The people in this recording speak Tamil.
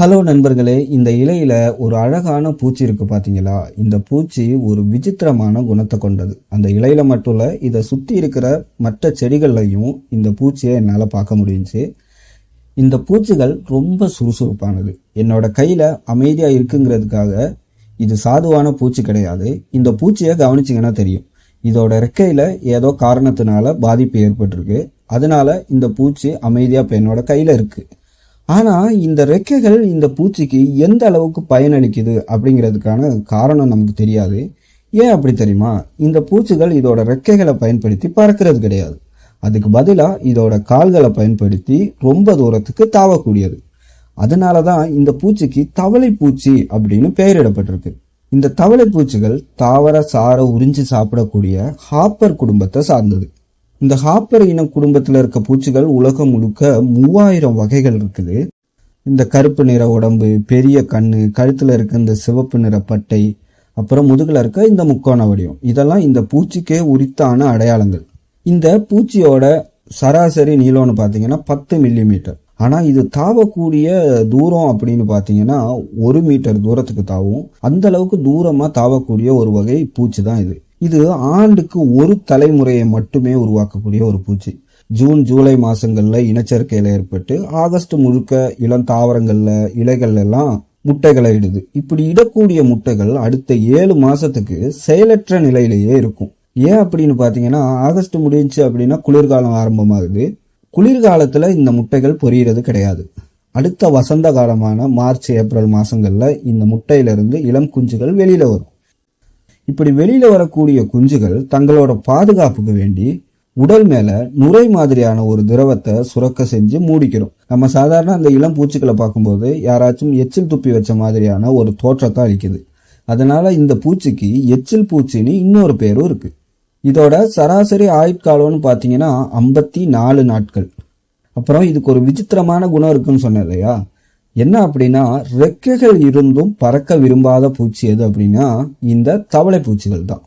ஹலோ நண்பர்களே இந்த இலையில ஒரு அழகான பூச்சி இருக்கு பாத்தீங்களா? இந்த பூச்சி ஒரு விசித்திரமான குணத்தை கொண்டது. அந்த இலையில மட்டும் இல்ல இதை சுத்தி இருக்கிற மற்ற செடிகள்லையும் இந்த பூச்சியை என்னால பார்க்க முடிஞ்சு இந்த பூச்சிகள் ரொம்ப சுறுசுறுப்பானது. என்னோட கையில அமைதியா இருக்குங்கிறதுக்காக இது சாதுவான பூச்சி கிடையாது. இந்த பூச்சியை கவனிச்சிங்கன்னா தெரியும். இதோட ரெக்கையில ஏதோ காரணத்தினால பாதிப்பு ஏற்பட்டிருக்கு. அதனால இந்த பூச்சி அமைதியா இப்ப என்னோட கையில இருக்கு. ஆனால் இந்த ரெக்கைகள் இந்த பூச்சிக்கு எந்த அளவுக்கு பயனளிக்குது அப்படிங்கிறதுக்கான காரணம் நமக்கு தெரியாது. ஏன் அப்படி தெரியுமா? இந்த பூச்சிகள் இதோட ரெக்கைகளை பயன்படுத்தி பறக்கிறது கிடையாது. அதுக்கு பதிலாக இதோட கால்களை பயன்படுத்தி ரொம்ப தூரத்துக்கு தாவக்கூடியது. அதனால தான் இந்த பூச்சிக்கு தவளை பூச்சி அப்படின்னு பெயரிடப்பட்டிருக்கு. இந்த தவளை பூச்சிகள் தாவர சார உறிஞ்சி சாப்பிடக்கூடிய ஹாப்பர் குடும்பத்தை சார்ந்தது. இந்த ஹாப்பர் இன குடும்பத்தில் இருக்க பூச்சிகள் உலகம் முழுக்க மூவாயிரம் வகைகள் இருக்குது. இந்த கருப்பு நிற உடம்பு பெரிய கண்ணு கழுத்தில் இருக்க இந்த சிவப்பு நிற பட்டை அப்புறம் முதுகில் இருக்க இந்த முக்கோண வடிவம். இதெல்லாம் இந்த பூச்சிக்கே உரித்தான அடையாளங்கள். இந்த பூச்சியோட சராசரி நீளம்னு பார்த்தீங்கன்னா பத்து மில்லி மீட்டர் ஆனால் இது தாவக்கூடிய தூரம் அப்படின்னு பார்த்தீங்கன்னா ஒரு மீட்டர் தூரத்துக்கு தாவும். அந்த அளவுக்கு தூரமாக தாவக்கூடிய ஒரு வகை பூச்சி தான் இது. இது ஆண்டுக்கு ஒரு தலைமுறையை மட்டுமே உருவாக்கக்கூடிய ஒரு பூச்சி. ஜூன் ஜூலை மாசங்கள்ல இனச்சேர்க்கையில ஏற்பட்டு ஆகஸ்ட் முழுக்க இளம் தாவரங்கள்ல இலைகள் எல்லாம் முட்டைகளை இடுது. இப்படி இடக்கூடிய முட்டைகள் அடுத்த ஏழு மாசத்துக்கு செயலற்ற நிலையிலேயே இருக்கும். ஏன் அப்படின்னு பாத்தீங்கன்னா ஆகஸ்ட் முடிஞ்சு அப்படின்னா குளிர்காலம் ஆரம்பமாகுது. குளிர்காலத்துல இந்த முட்டைகள் பொரியிறது கிடையாது. அடுத்த வசந்த காலமான மார்ச் ஏப்ரல் மாசங்கள்ல இந்த முட்டையிலிருந்து இளம் குஞ்சுகள் வெளியில வரும். இப்படி வெளியில் வரக்கூடிய குஞ்சுகள் தங்களோட பாதுகாப்புக்கு வேண்டி உடல் மேல நுரை மாதிரியான ஒரு திரவத்தை சுரக்க செஞ்சு மூடிக்கிறோம். நம்ம சாதாரண அந்த இளம் பூச்சிகளை பார்க்கும்போது யாராச்சும் எச்சில் துப்பி வச்ச மாதிரியான ஒரு தோற்றத்தை அளிக்குது அதனால இந்த பூச்சிக்கு எச்சில் பூச்சின்னு இன்னொரு பேரும் இருக்கு. இதோட சராசரி ஆயுட்காலம்னு பார்த்தீங்கன்னா ஐம்பத்தி நாலு நாட்கள். அப்புறம் இதுக்கு ஒரு விசித்திரமான குணம் இருக்குன்னு சொன்னேன் இல்லையா? என்ன அப்படின்னா ரெக்கைகள் இருந்தும் பறக்க விரும்பாத பூச்சி எது அப்படின்னா இந்த தவளை பூச்சிகள் தான்